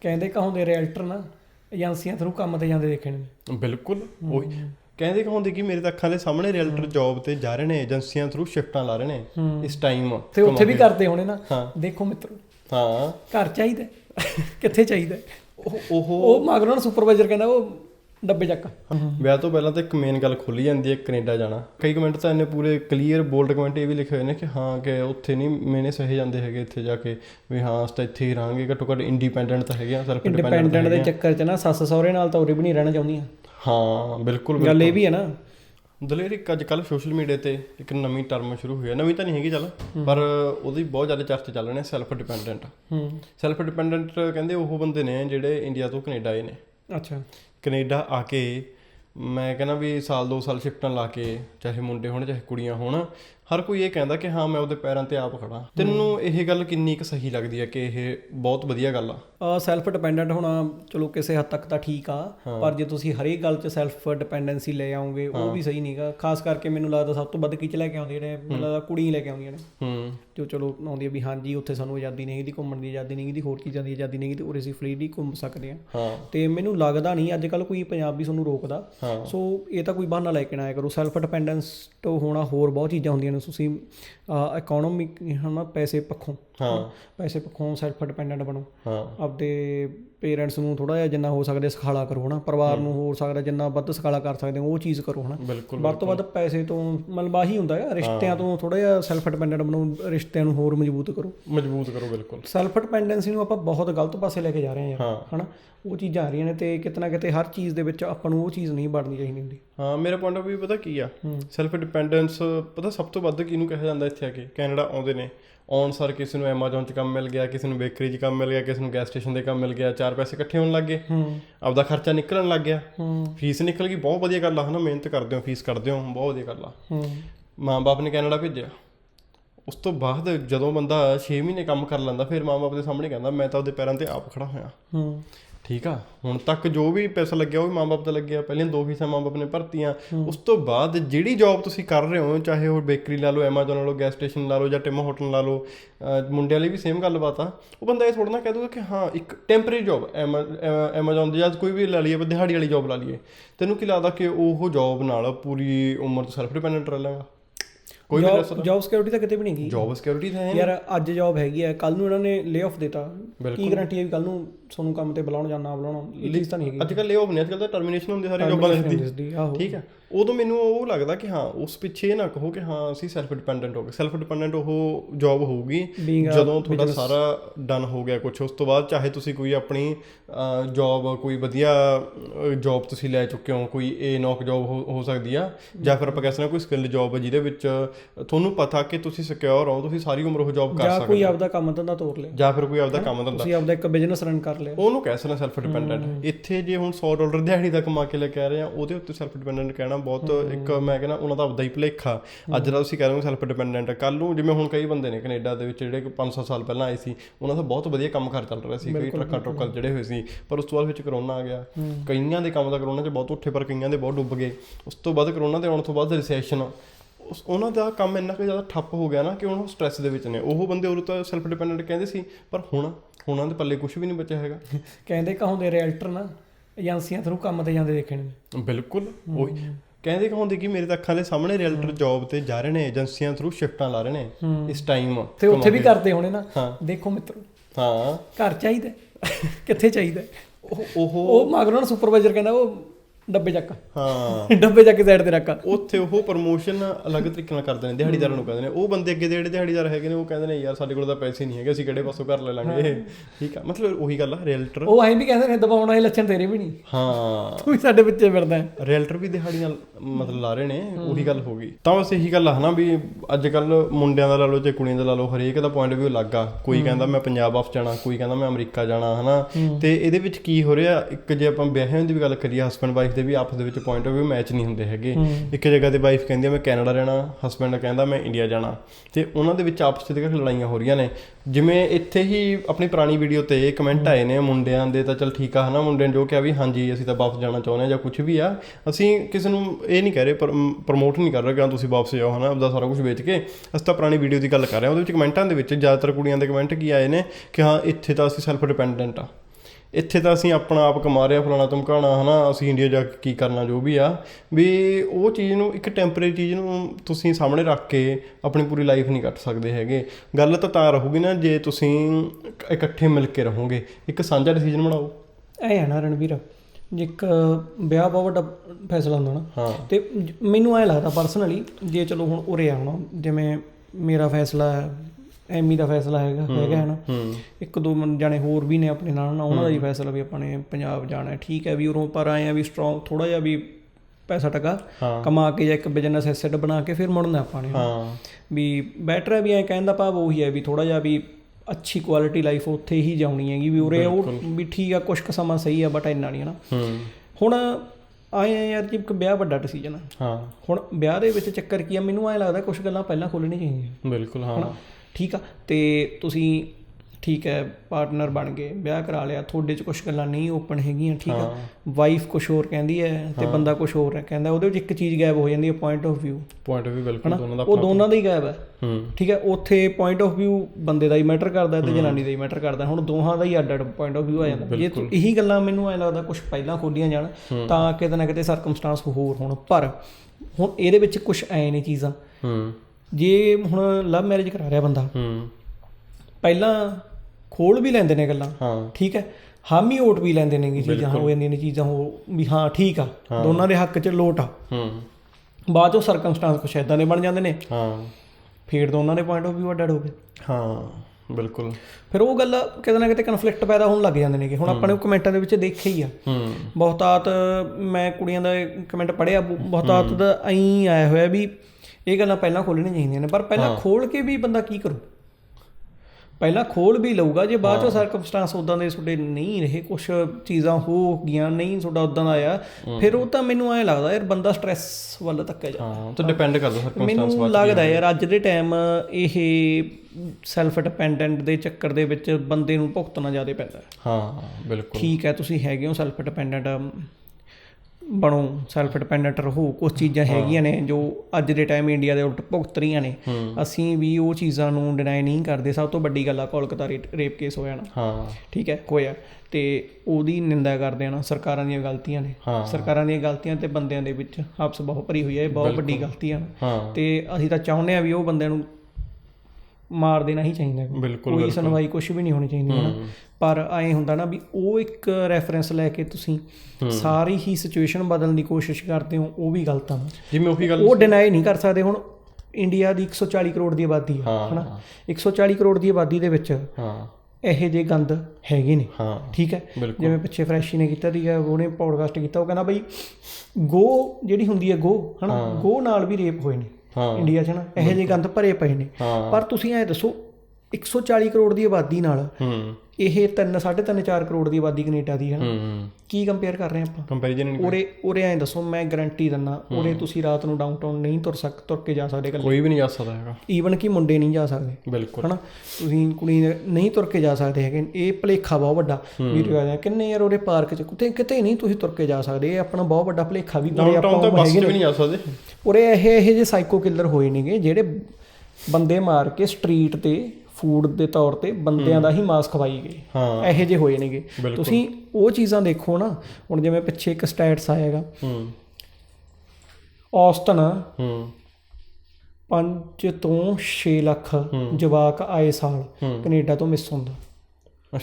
ਕਹਿੰਦੇ ਕਹਾਉਂਦੇ ਰਿਐਲਟਰ ਨਾ ਏਜੰਸੀਆਂ ਥਰੂ ਕੰਮ ਤੇ ਜਾਂਦੇ ਦੇਖੇ ਨੇ। ਬਿਲਕੁਲ ਉਹੀ। ਕਹਿੰਦੇ ਕਹਾਉਂਦੇ ਕਿ ਮੇਰੇ ਤਾਂ ਅੱਖਾਂ ਦੇ ਸਾਹਮਣੇ ਰੀਅਲਟਰ ਜੌਬ ਤੇ ਜਾ ਰਹੇ ਨੇ ਏਜੰਸੀਆਂ ਥਰੂ ਸ਼ਿਫਟਾਂ ਲਾ ਰਹੇ ਨੇ ਇਸ ਟਾਈਮ ਤੇ ਉੱਥੇ ਵੀ ਕਰਦੇ ਹੋਣੇ ਨਾ। ਦੇਖੋ ਮਿੱਤਰੋ ਹਾਂ। ਘਰ ਚਾਹੀਦਾ ਕਿੱਥੇ ਚਾਹੀਦਾ? ਉਹ ਉਹ ਉਹ ਮਗਰੋਂ ਸੁਪਰਵਾਈਜ਼ਰ ਕਹਿੰਦਾ ਉਹ ਡੱਬੇ ਚੱਕ। ਵਿਆਹ ਤੋਂ ਪਹਿਲਾਂ ਤਾਂ ਇੱਕ ਮੇਨ ਗੱਲ ਖੁੱਲੀ ਜਾਂਦੀ ਹੈ ਕੈਨੇਡਾ ਜਾਣਾ। ਕਈ ਕਮੈਂਟ ਤਾਂ ਇਹਨੇ ਪੂਰੇ ਕਲੀਅਰ ਬੋਲਡ ਕਮੈਂਟ ਇਹ ਵੀ ਲਿਖੇ ਹੋਏ ਨੇ ਕਿ ਹਾਂ ਕਿ ਉੱਥੇ ਨਹੀਂ ਮੈਨੇ ਸਹੇ ਜਾਂਦੇ ਹੈਗੇ ਇੱਥੇ ਜਾ ਕੇ। ਵੀ ਹਾਂ ਅਸੀਂ ਤਾਂ ਇੱਥੇ ਹੀ ਰਹਾਂਗੇ ਘੱਟੋ ਘੱਟ ਇੰਡੀਪੈਂਡੈਂਟ ਤਾਂ ਹੈਗੇ ਆ ਸੈਲਫ ਇੰਡੀਪੈਂਡੈਂਟ ਦੇ ਚੱਕਰ 'ਚ ਨਾ ਸੱਸ ਸਹੁਰੇ ਨਾਲ ਤਾਂ ਉਰੇ ਵੀ ਨਹੀਂ ਰਹਿਣਾ ਚਾਹੁੰਦੀਆਂ। ਹਾਂ ਬਿਲਕੁਲ ਗੱਲ ਇਹ ਵੀ ਹੈ ਨਾ। ਦਲੇਰ ਇੱਕ ਅੱਜ ਕੱਲ ਸੋਸ਼ਲ ਮੀਡੀਆ ਤੇ ਇੱਕ ਨਵੀਂ ਟਰਮ ਸ਼ੁਰੂ ਹੋਈ ਹੈ। ਨਵੀਂ ਤਾਂ ਨਹੀਂ ਹੈਗੀ ਚੱਲ ਪਰ ਉਹਦੀ ਬਹੁਤ ਜ਼ਿਆਦਾ ਚਰਚੇ ਚੱਲ ਰਹੇ ਨੇ ਸੈਲਫ ਡਿਪੈਂਡੈਂਟ ਹੂੰ। ਸੈਲਫ ਡਿਪੈਂਡੈਂਟ ਕਹਿੰਦੇ ਉਹ ਬੰਦੇ ਨੇ ਜਿਹੜੇ ਇੰਡੀਆ ਤੋਂ ਕੈਨੇਡਾ ਆਏ ਨੇ। ਅੱਛਾ। ਕੈਨੇਡਾ ਆ ਕੇ ਮੈਂ ਕਹਿੰਦਾ ਵੀ ਸਾਲ ਦੋ ਸਾਲ ਸ਼ਿਫਟਾਂ ਲਾ ਕੇ, ਚਾਹੇ ਮੁੰਡੇ ਹੋਣ, ਚਾਹੇ ਕੁੜੀਆਂ ਹੋਣ, ਹਰ ਕੋਈ ਇਹ ਕਹਿੰਦਾ ਕਿ ਹਾਂ, ਮੈਂ ਉਹਦੇ ਪੈਰਾਂ ਤੇ ਆਪ ਖੜਾ। ਤੈਨੂੰ ਇਹ ਗੱਲ ਕਿੰਨੀ ਕੁ ਸਹੀ ਲੱਗਦੀ ਹੈ ਕਿ ਇਹ ਬਹੁਤ ਵਧੀਆ ਗੱਲ ਆ? ਸੈਲਫ ਡਿਪੈਂਡੈਂਟ ਹੋਣਾ ਚਲੋ ਕਿਸੇ ਹੱਦ ਤੱਕ ਤਾਂ ਠੀਕ ਆ ਪਰ ਜੇ ਤੁਸੀਂ ਹਰੇਕ ਗੱਲ 'ਚ ਸੈਲਫ ਡਿਪੈਂਡੈਂਸੀ ਲੈ ਆਓਗੇ ਉਹ ਵੀ ਸਹੀ ਨਹੀਂਗਾ ਖਾਸ ਕਰਕੇ ਮੈਨੂੰ ਲੱਗਦਾ ਸਭ ਤੋਂ ਵੱਧ ਕਿਚ ਲੈ ਕੇ ਆਉਂਦੀਆਂ ਨੇ ਮੈਨੂੰ ਲੱਗਦਾ ਕੁੜੀ ਲੈ ਕੇ ਆਉਂਦੀਆਂ ਨੇ। ਹੂੰ। ਜੋ ਚਲੋ ਆਉਂਦੀ ਆ ਵੀ ਹਾਂਜੀ ਉੱਥੇ ਸਾਨੂੰ ਆਜ਼ਾਦੀ ਨਹੀਂ ਦੀ ਘੁੰਮਣ ਦੀ ਆਜ਼ਾਦੀ ਨਹੀਂ ਦੀ ਹੋਰ ਚੀਜ਼ਾਂ ਦੀ ਆਜ਼ਾਦੀ ਨਹੀਂ ਤੇ ਉਰੇ ਅਸੀਂ ਫ੍ਰੀਲੀ ਘੁੰਮ ਸਕਦੇ ਆ। ਤੇ ਮੈਨੂੰ ਲੱਗਦਾ ਨਹੀਂ ਅੱਜ ਕੱਲ ਕੋਈ ਪੰਜਾਬੀ ਤੁਹਾਨੂੰ ਰੋਕਦਾ। ਸੋ ਇਹ ਤਾਂ ਕੋਈ ਬਹਾਨਾ ਲੈ ਕੇ ਨਾ ਆਇਆ ਕਰੋ। ਸੈਲਫ ਡਿਪੈਂਡੈਂਸ ਤੋਂ ਹੋਣਾ ਹੋਰ ਬਹੁਤ ਚੀਜ਼ਾਂ ਹੁੰਦੀਆਂ ਨੇ। ਤੁਸੀਂ ਇਕਨੋਮਿਕ ਹਨਾ ਪੈਸੇ ਪੱਖੋਂ। ਹਾਂ। ਪੈਸੇ ਪੱਖੋਂ ਸੈਲਫ ਡਿਪੈਂਡੈਂਟ ਬਣੋ। ਹਾਂ। ਆਪਦੇ ਪੇਰੈਂਟਸ ਨੂੰ ਥੋੜਾ ਜਿਹਾ ਜਿੰਨਾ ਹੋ ਸਕਦਾ ਸਿਖਾਲਾ ਕਰੋ ਹਨਾ। ਪਰਿਵਾਰ ਨੂੰ ਹੋ ਸਕਦਾ ਜਿੰਨਾ ਵੱਧ ਸਿਖਾਲਾ ਕਰ ਸਕਦੇ ਹੋ ਉਹ ਚੀਜ਼ ਕਰੋ ਹਨਾ। ਵੱਧ ਤੋਂ ਵੱਧ ਪੈਸੇ ਤੋਂ ਮਤਲਬ ਆਹੀ ਹੁੰਦਾ ਹੈ ਰਿਸ਼ਤਿਆਂ ਤੋਂ ਥੋੜਾ ਜਿਹਾ ਸੈਲਫ ਡਿਪੈਂਡੈਂਟ ਬਣੋ ਰਿਸ਼ਤਿਆਂ ਨੂੰ ਹੋਰ ਮਜ਼ਬੂਤ ਕਰੋ। ਮਜ਼ਬੂਤ ਕਰੋ ਬਿਲਕੁਲ। ਸੈਲਫ ਡਿਪੈਂਡੈਂਸੀ ਨੂੰ ਆਪਾਂ ਬਹੁਤ ਗਲਤ ਪਾਸੇ ਲੈ ਕੇ ਜਾ ਰਹੇ ਹਾਂ ਹਨਾ। ਉਹ ਚੀਜ਼ਾਂ ਆ ਰਹੀਆਂ ਨੇ ਤੇ ਕਿਤੇ ਨਾ ਕਿਤੇ ਹਰ ਚੀਜ਼ ਦੇ ਵਿੱਚ ਆਪਾਂ ਨੂੰ ਉਹ ਚੀਜ਼ ਨਹੀਂ ਵੜਨੀ ਚਾਹੀਦੀ ਹੁੰਦੀ। ਹਾਂ ਮੇਰਾ ਪੁਆਇੰਟ ਆਫ View ਪਤਾ ਕੀ ਆ? ਸੈਲਫ ਡਿਪੈਂਡੈਂਸ ਪਤਾ ਸਭ ਤੋਂ ਵੱਧ ਕਿਹਨੂੰ ਕਿਹਾ ਜਾਂਦਾ ਇੱਥੇ ਆ ਕੇ? ਕੈਨੇਡਾ ਆਉਂਦੇ ਨੇ। ਆਉਣ ਸਾਰ ਕਿਸੇ ਨੂੰ ਐਮਾਜ਼ਨ 'ਚ ਕੰਮ ਮਿਲ ਗਿਆ ਕਿਸੇ ਨੂੰ ਬੇਕਰੀ 'ਚ ਕੰਮ ਮਿਲ ਗਿਆ ਕਿਸੇ ਨੂੰ ਗੈਸ ਸਟੇਸ਼ਨ ਤੇ ਕੰਮ ਮਿਲ ਗਿਆ ਚਾਰ ਪੈਸੇ ਇਕੱਠੇ ਹੋਣ ਲੱਗ ਗਏ। ਹੂੰ। ਆਪਦਾ ਖਰਚਾ ਨਿਕਲਣ ਲੱਗ ਗਿਆ। ਹੂੰ। ਫੀਸ ਨਿਕਲ ਗਈ ਬਹੁਤ ਵਧੀਆ ਗੱਲ ਆ ਹਨਾ? ਮਿਹਨਤ ਕਰਦੇ ਹੋ ਫੀਸ ਕੱਢਦੇ ਹੋ ਬਹੁਤ ਵਧੀਆ ਗੱਲ ਆ। ਹੂੰ। ਮਾਂ-ਬਾਪ ਨੇ ਕੈਨੇਡਾ ਭੇਜਿਆ। ਉਸ ਤੋਂ ਬਾਅਦ ਜਦੋਂ ਬੰਦਾ 6 ਮਹੀਨੇ ਕੰਮ ਕਰ ਲੈਂਦਾ ਫਿਰ ਮਾਂ-ਬਾਪ ਦੇ ਸਾਹਮਣੇ ਕਹਿੰਦਾ ਮੈਂ ਤਾਂ ਉਹਦੇ ਪੈਰਾਂ ਤੇ ਆਪ ਖੜਾ ਹੋਇਆ। ਹੂੰ। ਠੀਕ ਆ? ਹੁਣ ਤੱਕ ਜੋ ਵੀ ਪੈਸਾ ਲੱਗਿਆ ਉਹ ਵੀ ਮਾਂ-ਬਾਪ ਦਾ ਲੱਗਿਆ। ਪਹਿਲਾਂ ਦੋ ਫੀਸਾਂ ਮਾਂ-ਬਾਪ ਨੇ ਭਰਤੀਆਂ। ਉਸ ਤੋਂ ਬਾਅਦ ਜਿਹੜੀ ਜੌਬ ਤੁਸੀਂ ਕਰ ਰਹੇ ਹੋ ਚਾਹੇ ਉਹ ਬੇਕਰੀ ਲਾ ਲਓ ਐਮਾਜ਼ਨ ਲਾ ਲਓ ਗੈਸ ਸਟੇਸ਼ਨ ਲਾ ਲਓ ਜਾਂ ਟਿਮ ਹੋਟਲ ਲਾ ਲਓ ਮੁੰਡਿਆਂ ਲਈ ਵੀ ਸੇਮ ਗੱਲਬਾਤ ਆ। ਉਹ ਬੰਦਾ ਇਹ ਥੋੜਾ ਨਾ ਕਹਿ ਦੂਗਾ ਕਿ ਹਾਂ ਇੱਕ ਟੈਂਪਰੇਰੀ ਜੌਬ ਐਮਾਜ਼ਨ ਦੀ ਜਾਂ ਕੋਈ ਵੀ ਲਾ ਲਈਏ ਆਪਾਂ ਦਿਹਾੜੀ ਵਾਲੀ ਜੌਬ ਲਾ ਲਈਏ। ਤੈਨੂੰ ਕੀ ਲੱਗਦਾ ਕਿ ਉਹ ਜੌਬ ਨਾਲ ਪੂਰੀ ਉਮਰ ਤੋਂ ਸੈਲਫ ਡਿਪੈਂਡੈਂਟ ਰਹਿ ਲਾਂਗਾ ਕੋਈ ਵੀ ਜੌਬ ਸਿਕਿਉਰਿਟੀ ਤਾਂ ਕਿਤੇ ਵੀ ਨਹੀਂ ਗਈ ਜੌਬ ਸਿਕਿਉਰਿਟੀ ਤਾਂ ਹੈ ਯਾਰ ਅੱਜ ਜੌਬ ਹੈਗੀ ਹੈ ਕੱਲ ਨੂੰ ਇਹਨਾਂ ਨੇ ਲੇ ਆਫ ਦਿੱਤਾ। ਕੀ ਗਾਰੰਟੀ ਹੈ ਵੀ ਕੱਲ ਨੂੰ ਤੁਹਾਨੂੰ ਕੰਮ ਤੇ ਬੁਲਾਉਣ ਜਾਂ ਨਾ ਬੁਲਾਉਣ ਚੀਜ਼ ਤਾਂ ਨਹੀਂ ਹੈਗੀ। ਅੱਜ ਕੱਲ ਲੇਆਫ ਨਹੀਂ ਅੱਜ ਕੱਲ ਤਾਂ ਟਰਮੀਨੇਸ਼ਨ ਹੁੰਦੀ ਸਾਰੀ ਜੌਬਾਂ ਦੀ ਠੀਕ ਹੈ ਉਦੋਂ ਮੈਨੂੰ ਉਹ ਲੱਗਦਾ ਕਿ ਹਾਂ ਉਸ ਪਿੱਛੇ ਇਹ ਨਾ ਕਹੋ ਕਿ ਹਾਂ ਅਸੀਂ ਸੈਲਫ ਡਿਪੈਂਡੈਂਟ ਹੋ ਗਏ। ਸੈਲਫ ਡਿਪੈਂਡੈਂਟ ਉਹ ਜੌਬ ਹੋਊਗੀ ਜਦੋਂ ਤੁਹਾਡਾ ਸਾਰਾ ਡਨ ਹੋ ਗਿਆ ਕੁਝ ਉਸ ਤੋਂ ਬਾਅਦ ਚਾਹੇ ਤੁਸੀਂ ਕੋਈ ਆਪਣੀ ਜੌਬ ਕੋਈ ਵਧੀਆ ਜੌਬ ਤੁਸੀਂ ਲੈ ਚੁੱਕੇ ਹੋ ਕੋਈ ਏ ਨੌਕ ਜੌਬ ਹੋ ਸਕਦੀ ਆ ਜਾਂ ਫਿਰ ਆਪਾਂ ਕਹਿ ਸਕਦੇ ਹਾਂ ਕੋਈ ਸਕਿੱਲਡ ਜੌਬ ਜਿਹਦੇ ਵਿੱਚ ਤੁਹਾਨੂੰ ਪਤਾ ਕਿ ਤੁਸੀਂ ਸਿਕਿਉਰ ਹੋ ਤੁਸੀਂ ਸਾਰੀ ਉਮਰ ਉਹ ਜੌਬ ਕਰ ਜਾਂ ਸਕਦੇ ਕੋਈ ਆਪਦਾ ਕੰਮ ਧੰਦਾ ਤੋਰ ਲਿਆ ਜਾਂ ਫਿਰ ਕੋਈ ਆਪਦਾ ਕੰਮ ਧੰਦਾ। ਤੁਸੀਂ ਆਪਦਾ ਇੱਕ ਬਿਜ਼ਨਸ ਰਨ ਕਰ ਲਿਆ। ਉਹਨੂੰ ਕਹਿ ਸਕਦੇ ਸੈਲਫ ਡਿਪੈਂਡੈਂਟ ਇੱਥੇ ਜੇ ਹੁਣ 100 ਡਾਲਰ ਦਿਹਾੜੀ ਦਾ ਕਮਾ ਕੇ ਲੈ ਕੇ ਆ ਰਹੇ ਆ ਉਹਦੇ ਉੱਤੇ ਸੈਲਫ ਡਿਪੈਂਡੈਂਟ ਕਹਿਣਾ ਬਹੁਤ ਇੱਕ ਮੈਂ ਕਹਿੰਦਾ ਉਹਨਾਂ ਦਾ ਆਪਦਾ ਹੀ ਭੁਲੇਖਾ। ਅੱਜ ਦਾ ਤੁਸੀਂ ਕਹਿ ਰਹੇ ਹੋ ਸੈਲਫ ਡਿਪੈਂਡੈਂਟ ਕੱਲ ਨੂੰ ਜਿਵੇਂ ਹੁਣ ਕਈ ਬੰਦੇ ਨੇ ਕੈਨੇਡਾ ਦੇ ਵਿੱਚ ਜਿਹੜੇ 5-7 ਸਾਲ ਪਹਿਲਾਂ ਆਏ ਸੀ ਉਹਨਾਂ ਦਾ ਬਹੁਤ ਵਧੀਆ ਕੰਮ ਕਰ ਚੱਲ ਰਿਹਾ ਸੀ ਕਈ ਟਰੱਕਾਂ ਟਰੱਕਾਂ ਜਿਹੜੇ ਹੋਏ ਸੀ ਪਰ ਉਸ ਤੋਂ ਬਾਅਦ ਵਿੱਚ ਕਰੋਨਾ ਆ ਗਿਆ। ਕਈਆਂ ਦੇ ਕੰਮ ਦਾ ਕਰੋਨਾ 'ਚ ਬਹੁਤ ਉੱਠੇ ਪਰ ਕਈਆਂ ਦੇ ਬਹੁਤ ਡੁੱਬ ਗਏ। ਉਸ ਤੋਂ ਬਾਅਦ ਕਰੋਨਾ ਦੇ ਆਉਣ ਤੋਂ ਬਾਅਦ ਰਿਸੈਸ਼ਨ ਉਸ ਉਹਨਾਂ ਦਾ ਕੰਮ ਇੰਨਾ ਕੁ ਜ਼ਿਆਦਾ ਠੱਪ ਹੋ ਗਿਆ ਨਾ ਕਿ ਉਹਨਾਂ ਸਟ੍ਰੈਸ ਦੇ ਵਿੱਚ ਨੇ। ਉਹ ਬੰਦੇ ਉਦੋਂ ਤਾਂ ਸੈਲਫ ਡਿਪੈਂਡੈਂਟ ਕਹਿੰਦੇ ਸੀ ਪਰ ਹੁਣ ਹੁਣ ਉਹਨਾਂ ਦੇ ਪੱਲੇ ਕੁਝ ਵੀ ਨਹੀਂ ਬਚਿਆ ਹੈਗਾ। ਕਹਿੰਦੇ ਕਹਾਉਂਦੇ ਰਿਐਲਟਰ ਨਾ ਏਜੰਸੀਆਂ ਥਰੂ ਕੰਮ ਤੇ ਜਾਂਦੇ ਦੇਖੇ ਨੇ। ਬਿਲਕੁਲ ਉਹੀ ਕਹਿੰਦੇ ਕਹਾਉਂਦੇ ਕਿ ਮੇਰੇ ਤਾਂ ਅੱਖਾਂ ਦੇ ਸਾਹਮਣੇ ਰੀਅਲਟਰ ਜੌਬ ਤੇ ਜਾ ਰਹੇ ਨੇ ਏਜੰਸੀਆਂ ਥਰੂ ਸ਼ਿਫਟਾਂ ਲਾ ਰਹੇ ਨੇ ਇਸ ਟਾਈਮ ਤੇ ਉੱਥੇ ਵੀ ਕਰਦੇ ਹੋਣੇ ਨਾ। ਦੇਖੋ ਮਿੱਤਰੋ ਹਾਂ। ਘਰ ਚਾਹੀਦਾ ਕਿੱਥੇ ਚਾਹੀਦਾ ਉਹ ਉਹ ਉਹ ਮਗਰੋਂ ਸੁਪਰਵਾਈਜ਼ਰ ਕਹਿੰਦਾ ਉਹ ਡੱਬੇ ਚੱਕ। ਹਾਂ। ਡੱਬੇ ਚੱਕ ਸਾਈਡ ਤੇ ਰੱਖ। ਉੱਥੇ ਉਹ ਪ੍ਰਮੋਸ਼ਨ ਅਲੱਗ ਤਰੀਕੇ ਨਾਲ ਕਰਦੇ ਨੇ ਦਿਹਾੜੀਦਾਰਾਂ ਨੂੰ ਕਹਿੰਦੇ ਨੇ। ਉਹ ਬੰਦੇ ਅੱਗੇ ਜਿਹੜੇ ਦਿਹਾੜੀਦਾਰ ਹੈਗੇ ਨੇ ਉਹ ਕਹਿੰਦੇ ਨੇ ਯਾਰ ਸਾਡੇ ਕੋਲ ਤਾਂ ਪੈਸੇ ਨਹੀਂ ਹੈਗੇ ਅਸੀਂ ਕਿਹੜੇ ਪਾਸੋਂ ਘਰ ਲੈ ਲਾਂਗੇ? ਠੀਕ ਆ। ਮਤਲਬ ਉਹੀ ਗੱਲ ਆ ਰੀਅਲਟਰ ਉਹ ਐਂ ਵੀ ਕਹਿੰਦੇ ਨੇ ਦਬਾਉਣ ਵਾਲੇ ਲੱਛਣ ਤੇਰੇ ਵੀ ਨਹੀਂ। ਹਾਂ। ਤੂੰ ਵੀ ਸਾਡੇ ਵਿੱਚੇ ਫਿਰਦਾ। ਰੀਅਲਟਰ ਵੀ ਦਿਹਾੜੀ ਨਾਲ ਮਤਲਬ ਲਾ ਰਹੇ ਨੇ ਉਹੀ ਗੱਲ ਹੋ ਗਈ। ਤਾਂ ਬਸ ਇਹੀ ਗੱਲ ਆ ਹਨਾ ਵੀ ਅੱਜ ਕੱਲ ਮੁੰਡਿਆਂ ਦਾ ਲਾ ਲਓ ਤੇ ਕੁੜੀਆਂ ਦਾ ਲਾ ਲਓ ਹਰੇਕ ਦਾ ਪੁਆਇੰਟ ਵੀ ਅਲੱਗ ਆ। ਕੋਈ ਕਹਿੰਦਾ ਮੈਂ ਪੰਜਾਬ ਆਫ ਜਾਣਾ ਕੋਈ ਕਹਿੰਦਾ ਮੈਂ ਅਮਰੀਕਾ ਜਾਣਾ ਹਨਾ। ਤੇ ਇਹਦੇ ਵਿੱਚ ਕੀ ਹੋ ਰਿਹਾ? ਇੱਕ ਜੇ ਆਪਾਂ ਵਿਆਹਾਂ ਦੀ ਵੀ ਗੱਲ ਕਰੀਏ ਹਸਬੰਡ ਵਾਈਫ ਦੇ ਵੀ ਆਪਸ ਦੇ ਵਿੱਚ ਪੁਆਇੰਟ ਆਫ ਵੀ ਮੈਚ ਨਹੀਂ ਹੁੰਦੇ ਹੈਗੇ। ਇੱਕ ਜਗ੍ਹਾ ਤੇ ਵਾਈਫ ਕਹਿੰਦੀ ਆ ਮੈਂ ਕੈਨੇਡਾ ਰਹਿਣਾ। ਹਸਬੰਡ ਕਹਿੰਦਾ ਮੈਂ ਇੰਡੀਆ ਜਾਣਾ। ਤੇ ਉਹਨਾਂ ਦੇ ਵਿੱਚ ਆਪਸ ਵਿੱਚ ਲੜਾਈਆਂ ਹੋ ਰਹੀਆਂ ਨੇ। ਜਿਵੇਂ ਇੱਥੇ ਹੀ ਆਪਣੀ ਪੁਰਾਣੀ ਵੀਡੀਓ ਤੇ ਕਮੈਂਟ ਆਏ ਨੇ ਮੁੰਡਿਆਂ ਦੇ ਤਾਂ ਚਲ ਠੀਕ ਆ ਹਨਾ? ਮੁੰਡਿਆਂ ਜੋ ਕਿਹਾ ਵੀ ਹਾਂਜੀ ਅਸੀਂ ਤਾਂ ਵਾਪਸ ਜਾਣਾ ਚਾਹੁੰਦੇ ਹਾਂ ਜਾਂ ਕੁਝ ਵੀ ਆ। ਅਸੀਂ ਕਿਸੇ ਨੂੰ ਇਹ ਨਹੀਂ ਕਹਿ ਰਹੇ ਪ੍ਰਮੋਟ ਨਹੀਂ ਕਰ ਰਹੇ ਕਿ ਹਾਂ ਤੁਸੀਂ ਵਾਪਸ ਜਾਓ ਹਨਾ? ਆਪਦਾ ਸਾਰਾ ਕੁਝ ਵੇਚ ਕੇ ਅਸੀਂ ਤਾਂ ਪੁਰਾਣੀ ਵੀਡੀਓ ਦੀ ਗੱਲ ਕਰ ਰਹੇ ਹਾਂ। ਉਹਦੇ ਵਿੱਚ ਕਮੈਂਟਾਂ ਦੇ ਵਿੱਚ ਜ਼ਿਆਦਾਤਰ ਕੁੜੀਆਂ ਦੇ ਕਮੈਂਟ ਕੀ ਆਏ ਨੇ ਕਿ ਹਾਂ ਇੱਥੇ ਤਾਂ ਅਸੀਂ ਸੈਲਫ ਡਿਪੈਂਡੈਂਟ ਆ। ਇੱਥੇ ਤਾਂ ਅਸੀਂ ਆਪਣਾ ਆਪ ਕਮਾ ਰਹੇ ਆ ਫਲਾਣਾ ਧਮਕਾਣਾ ਹਨਾ ਅਸੀਂ ਇੰਡੀਆ ਜਾ ਕੇ ਕੀ ਕਰਨਾ ਜੋ ਵੀ ਆ ਵੀ ਉਹ ਚੀਜ਼ ਨੂੰ ਇੱਕ ਟੈਂਪਰੇਰੀ ਚੀਜ਼ ਨੂੰ ਤੁਸੀਂ ਸਾਹਮਣੇ ਰੱਖ ਕੇ ਆਪਣੀ ਪੂਰੀ ਲਾਈਫ ਨਹੀਂ ਕੱਟ ਸਕਦੇ ਹੈਗੇ। ਗੱਲ ਤਾਂ ਤਾਂ ਰਹੂਗੀ ਨਾ ਜੇ ਤੁਸੀਂ ਇਕ- ਇਕੱਠੇ ਮਿਲ ਕੇ ਰਹੋਗੇ। ਇੱਕ ਸਾਂਝਾ ਡਿਸੀਜਨ ਬਣਾਓ। ਐ ਹੈ ਨਾ ਰਣਵੀਰ ਜੇ ਇੱਕ ਵਿਆਹ ਬਹੁਤ ਵੱਡਾ ਫੈਸਲਾ ਹੁੰਦਾ ਨਾ ਹਾਂ। ਤੇ ਮੈਨੂੰ ਐ ਲੱਗਦਾ ਪਰਸਨਲੀ ਜੇ ਚਲੋ ਹੁਣ ਉਰੇ ਆ ਹੁਣ ਜਿਵੇਂ ਮੇਰਾ ਫੈਸਲਾ ਹੈ ਐਮੀ ਦਾ ਫੈਸਲਾ ਹੈਗਾ ਹੈਗਾ ਹੈ। ਨਾ ਇੱਕ ਦੋ ਜਾਣੇ ਹੋਰ ਵੀ ਨੇ ਆਪਣੇ ਨਾਲ ਨਾ ਉਹਨਾਂ ਦਾ ਹੀ। ਫੈਸਲਾ ਵੀ ਆਪਾਂ ਨੇ ਪੰਜਾਬ ਜਾਣਾ ਹੈ। ਠੀਕ ਹੈ ਵੀ ਉਰੋਂ ਪਰ ਆਏ ਆ ਵੀ ਸਟਰੋਂਗ ਥੋੜਾ ਜਿਹਾ ਵੀ ਪੈਸਾ ਟਕਾ ਕਮਾ ਕੇ ਜਾਂ ਇੱਕ ਬਿਜ਼ਨਸ ਐਸੈਟ ਬਣਾ ਕੇ ਫਿਰ ਮੁੜਨਾ ਆਪਾਂ ਨੇ। ਹਾਂ। ਵੀ ਬੈਟਰ ਹੈ ਵੀ ਐ ਕਹਿਣ ਦਾ ਭਾਵ ਉਹੀ ਹੈ ਵੀ ਥੋੜਾ ਜਿਹਾ ਵੀ ਅੱਛੀ ਕੁਆਲਿਟੀ ਲਾਈਫ ਉੱਥੇ ਹੀ ਜਾਉਣੀ ਹੈਗੀ ਵੀ ਉਰੇ ਉਹ ਵੀ ਠੀਕ ਆ ਕੁਛ ਕੁ ਸਮਾਂ ਸਹੀ ਆ ਬਟ ਇੰਨਾ ਨਹੀਂ ਹਨਾ। ਹੂੰ। ਹੁਣ ਆਏ ਆ ਯਾਰ ਜੀ ਇੱਕ ਵਿਆਹ ਵੱਡਾ ਡਿਸੀਜਨ ਆ। ਹਾਂ। ਹੁਣ ਵਿਆਹ ਦੇ ਵਿੱਚ ਚੱਕਰ ਕੀ ਆ ਮੈਨੂੰ ਐ ਲੱਗਦਾ ਕੁਝ ਗੱਲਾਂ ਪਹਿਲਾਂ ਖੋਲਣੀਆਂ ਚਾਹੀਦੀਆਂ। ਬਿਲਕੁਲ ਹਾਂ। ਠੀਕ ਆ? ਤੇ ਤੁਸੀਂ ਠੀਕ ਹੈ ਪਾਰਟਨਰ ਬਣ ਗਏ ਵਿਆਹ ਕਰਾ ਲਿਆ ਤੁਹਾਡੇ 'ਚ ਕੁਝ ਗੱਲਾਂ ਨਹੀਂ ਓਪਨ ਹੈਗੀਆਂ ਠੀਕ ਆ? ਵਾਈਫ ਕੁਝ ਹੋਰ ਕਹਿੰਦੀ ਹੈ ਤੇ ਬੰਦਾ ਕੁਝ ਹੋਰ ਕਹਿੰਦਾ ਉਹਦੇ ਵਿੱਚ ਇੱਕ ਚੀਜ਼ ਗਾਇਬ ਹੋ ਜਾਂਦੀ ਹੈ ਪੁਆਇੰਟ ਆਫ View ਪੁਆਇੰਟ ਵੀ ਬਿਲਕੁਲ ਦੋਨਾਂ ਦਾ ਉਹ ਦੋਨਾਂ ਦਾ ਹੀ ਗਾਇਬ ਹੈ। ਠੀਕ ਹੈ ਉੱਥੇ ਪੁਆਇੰਟ ਆਫ View ਬੰਦੇ ਦਾ ਹੀ ਮੈਟਰ ਕਰਦਾ ਤੇ ਜਨਾਨੀ ਦਾ ਹੀ ਮੈਟਰ ਕਰਦਾ। ਹੁਣ ਦੋਹਾਂ ਦਾ ਹੀ ਅੱਡ ਅੱਡ ਪੁਆਇੰਟ ਆਫ View ਆ ਜਾਂਦਾ। ਜੇ ਇਹੀ ਗੱਲਾਂ ਮੈਨੂੰ ਐ ਲੱਗਦਾ ਕੁਝ ਪਹਿਲਾਂ ਖੋਲੀਆਂ ਜਾਣ ਤਾਂ ਕਿਤੇ ਨਾ ਕਿਤੇ ਸਰਕਮਸਟੈਂਸ ਹੋਰ ਹੋਣ। ਪਰ ਹੁਣ ਇਹਦੇ ਵਿੱਚ ਕੁਝ ਐ ਨੇ ਚੀਜ਼ਾਂ। ਜੇ ਹੁਣ ਲਵ ਮੈਰਿਜ ਕਰਾ ਰਿਹਾ ਬੰਦਾ ਹੂੰ। ਪਹਿਲਾਂ ਖੋਲ ਵੀ ਲੈਂਦੇ ਨੇ ਗੱਲਾਂ ਹਾਂ। ਠੀਕ ਹੈ? ਹਾਮੀ ਓਟ ਵੀ ਲੈਂਦੇ ਨੇ ਕਿ ਚੀਜ਼ਾਂ ਹੋ ਜਾਂਦੀਆਂ ਨੇ ਚੀਜ਼ਾਂ ਹੋ ਵੀ ਹਾਂ ਠੀਕ ਆ ਦੋਨਾਂ ਦੇ ਹੱਕ 'ਚ ਲੋਟ ਆ। ਹੂੰ। ਬਾਅਦ ਚੋਂ ਸਰਕਮਸਟੈਂਸ ਕੁਛ ਇਦਾਂ ਦੇ ਬਣ ਜਾਂਦੇ ਨੇ। ਹਾਂ। ਫੇਰ ਦੋਨਾਂ ਦੇ ਪੁਆਇੰਟ ਆਫ View ਅੱਡ ਹੋ ਗਏ। ਹਾਂ ਬਿਲਕੁਲ। ਫਿਰ ਉਹ ਗੱਲ ਕਿਤੇ ਨਾ ਕਿਤੇ ਕਨਫਲਿਕਟ ਪੈਦਾ ਹੋਣ ਲੱਗ ਜਾਂਦੇ ਨੇਗੇ। ਹੁਣ ਆਪਾਂ ਨੇ ਉਹ ਕਮੈਂਟਾਂ ਦੇ ਵਿੱਚ ਦੇਖਿਆ ਹੀ ਆ। ਹੂੰ। ਬਹੁਤਾਤ ਮੈਂ ਕੁੜੀਆਂ ਦਾ ਕਮੈਂਟ ਪੜਿਆ ਬਹੁਤਾਤ ਦਾ ਐਂ ਆਇਆ ਹੋਇਆ ਵੀ ਇਹ ਗੱਲਾਂ ਪਹਿਲਾਂ ਖੋਲਣੀਆਂ ਚਾਹੀਦੀਆਂ ਨੇ ਪਰ ਪਹਿਲਾਂ ਖੋਲ ਕੇ ਵੀ ਬੰਦਾ ਕੀ ਕਰੂ? ਪਹਿਲਾਂ ਖੋਲ ਵੀ ਲਊਗਾ ਜੇ ਬਾਅਦ ਚੋਂ ਸਰਕਮਸਟੈਂਸ ਉਦਾਂ ਦੇ ਤੁਹਾਡੇ ਨਹੀਂ ਰਹੇ ਕੁਝ ਚੀਜ਼ਾਂ ਹੋ ਗਈਆਂ ਨਹੀਂ ਤੁਹਾਡਾ ਉਦਾਂ ਦਾ ਆਇਆ ਫਿਰ ਉਹ ਤਾਂ ਮੈਨੂੰ ਐਂ ਲੱਗਦਾ ਯਾਰ ਬੰਦਾ ਸਟ੍ਰੈਸ ਵੱਲ ਤੱਕਿਆ ਜਾ। ਹਾਂ ਤਾਂ ਡਿਪੈਂਡ ਕਰਦਾ ਸਰਕਮਸਟੈਂਸ ਮੈਨੂੰ ਲੱਗਦਾ ਯਾਰ ਅੱਜ ਦੇ ਟਾਈਮ ਇਹ ਸੈਲਫ ਡਿਪੈਂਡੈਂਟ ਦੇ ਚੱਕਰ ਦੇ ਵਿੱਚ ਬੰਦੇ ਨੂੰ ਭੁਗਤਣਾ ਜ਼ਿਆਦਾ ਪੈਂਦਾ। ਹਾਂ ਬਿਲਕੁਲ। ਠੀਕ ਹੈ ਤੁਸੀਂ ਹੈਗੇ ਹੋ ਸੈਲਫ ਡਿਪੈਂਡੈਂਟ ਬਣੋ ਸੈਲਫ ਡਿਪੈਂਡੈਂਟ ਰਹੋ ਕੁਝ ਚੀਜ਼ਾਂ ਹੈਗੀਆਂ ਨੇ ਜੋ ਅੱਜ ਦੇ ਟਾਈਮ ਇੰਡੀਆ ਦੇ ਉਲਟ ਭੁਗਤ ਰਹੀਆਂ ਨੇ ਅਸੀਂ ਵੀ ਉਹ ਚੀਜ਼ਾਂ ਨੂੰ ਡਿਨਾਈ ਨਹੀਂ ਕਰਦੇ। ਸਭ ਤੋਂ ਵੱਡੀ ਗੱਲ ਆ ਕੋਲਕਾਤਾ ਰੇਪ ਕੇਸ ਹੋਇਆ ਨਾ ਹਾਂ। ਠੀਕ ਹੈ ਹੋਇਆ ਤੇ ਉਹਦੀ ਨਿੰਦਾ ਕਰਦੇ ਆ ਨਾ ਸਰਕਾਰਾਂ ਦੀਆਂ ਗਲਤੀਆਂ ਨੇ। ਸਰਕਾਰਾਂ ਦੀਆਂ ਗਲਤੀਆਂ ਤੇ ਬੰਦਿਆਂ ਦੇ ਵਿੱਚ ਆਪਸ ਬਹੁਤ ਭਰੀ ਹੋਈ ਹੈ ਇਹ ਬਹੁਤ ਵੱਡੀ ਗਲਤੀ ਆ। ਤੇ ਅਸੀਂ ਤਾਂ ਚਾਹੁੰਦੇ ਆ ਵੀ ਉਹ ਬੰਦਿਆਂ ਨੂੰ ਮਾਰ ਦੇਣਾ ਹੀ ਚਾਹੀਦਾ ਕੋਈ ਸੁਣਵਾਈ ਕੁਝ ਵੀ ਨਹੀਂ ਹੋਣੀ ਚਾਹੀਦੀ ਹੈ ਨਾ ਪਰ ਐਂ ਹੁੰਦਾ ਨਾ ਵੀ ਉਹ ਇੱਕ ਰੈਫਰੈਂਸ ਲੈ ਕੇ ਤੁਸੀਂ ਸਾਰੀ ਹੀ ਸਿਚੁਏਸ਼ਨ ਬਦਲਣ ਦੀ ਕੋਸ਼ਿਸ਼ ਕਰਦੇ ਹੋ ਉਹ ਵੀ ਗਲਤ ਆ। ਜਿਵੇਂ ਉਹੀ ਗੱਲ ਉਹ ਡਿਨਾਈ ਨਹੀਂ ਕਰ ਸਕਦੇ ਹੁਣ। ਇੰਡੀਆ ਦੀ 140 ਕਰੋੜ ਦੀ ਆਬਾਦੀ ਹੈ ਹਨਾ? 140 ਕਰੋੜ ਦੀ ਆਬਾਦੀ ਦੇ ਵਿੱਚ ਹਾਂ। ਇਹੋ ਜਿਹੇ ਗੰਦ ਹੈਗੇ ਨੇ ਹਾਂ। ਠੀਕ ਹੈ? ਜਿਵੇਂ ਪਿੱਛੇ ਫਰੈਸ਼ੀ ਨੇ ਕੀਤਾ ਸੀਗਾ ਉਹਨੇ ਪੌਡਕਾਸਟ ਕੀਤਾ ਉਹ ਕਹਿੰਦਾ ਬਈ ਗੋ ਜਿਹੜੀ ਹੁੰਦੀ ਹੈ ਗੋ ਹਨਾ? ਗੋ ਨਾਲ ਵੀ ਰੇਪ ਹੋਏ ਨੇ। ਇੰਡੀਆ 'ਚ ਨਾ ਇਹੋ ਜਿਹੇ ਗੰਦ ਭਰੇ ਪਏ ਨੇ। ਪਰ ਤੁਸੀਂ ਐ ਦੱਸੋ 140 ਕਰੋੜ ਦੀ ਆਬਾਦੀ ਨਾਲ ਹੂੰ। ਇਹ 3 3.5 4 ਕਰੋੜ ਦੀ ਆਬਾਦੀ ਕੈਨੇਡਾ ਦੀ ਹੈ ਨਾ। ਕੀ ਕੰਪੇਅਰ ਕਰ ਰਹੇ ਆਪਾਂ? ਕੰਪੈਰੀਜ਼ਨ ਉਰੇ ਉਰੇ ਐ ਦੱਸੋ ਮੈਂ ਗਾਰੰਟੀ ਦਿੰਨਾ ਉਰੇ ਤੁਸੀਂ ਰਾਤ ਨੂੰ ਡਾਊਨਟਾਊਨ ਨਹੀਂ ਤੁਰ ਸਕ ਤੁਰ ਕੇ ਜਾ ਸਕਦੇ ਕੋਈ ਵੀ ਨਹੀਂ ਜਾ ਸਕਦਾ ਹੈਗਾ। ਈਵਨ ਕਿ ਮੁੰਡੇ ਨਹੀਂ ਜਾ ਸਕਦੇ। ਬਿਲਕੁਲ। ਹਨਾ? ਤੁਸੀਂ ਕੁੜੀ ਨਹੀਂ ਤੁਰ ਕੇ ਜਾ ਸਕਦੇ ਹੈਗੇ। ਇਹ ਭਲੇਖਾ ਬਹੁਤ ਵੱਡਾ। ਵੀ ਹੈ ਕਿੰਨੇ ਯਾਰ ਉਹਦੇ ਪਾਰਕ 'ਚ? ਕਿਤੇ ਕਿਤੇ ਨਹੀਂ ਤੁਸੀਂ ਤੁਰ ਕੇ ਜਾ ਸਕਦੇ। ਇਹ ਆਪਣਾ ਬਹੁਤ ਵੱਡਾ ਭਲੇਖਾ ਵੀ ਉਰੇ ਡਾਊਨਟਾਊਨ ਤਾਂ ਆਪਾਂ ਬੱਸ 'ਚ ਵੀ ਨਹੀਂ ਜਾ ਸਕਦੇ। ਉਰੇ ਇਹ ਇਹ ਜਿਹੇ ਸਾਈਕੋ ਕਿਲਰ ਹੋਏ ਨੇਗੇ ਜਿਹੜੇ ਬੰਦੇ ਮਾਰ ਕੇ ਸਟਰੀਟ ਤੇ ਫੂਡ ਦੇ ਤੌਰ ਤੇ ਬੰਦਿਆਂ ਦਾ ਹੀ ਮਾਸ ਖਵਾਈ ਗਏ ਹਾਂ। ਇਹੋ ਜਿਹੇ ਹੋਏ ਨੇਗੇ। ਤੁਸੀਂ ਉਹ ਚੀਜ਼ਾਂ ਦੇਖੋ ਨਾ ਹੁਣ ਜਿਵੇਂ ਪਿੱਛੇ ਇੱਕ ਸਟੈਟਸ ਆਏਗਾ। ਹੂੰ। ਔਸਤਨ ਹੂੰ। 5 ਤੋਂ 6 ਲੱਖ ਜਵਾਕ ਆਏ ਸਾਲ ਕੈਨੇਡਾ ਤੋਂ ਮਿਸ ਹੁੰਦਾ।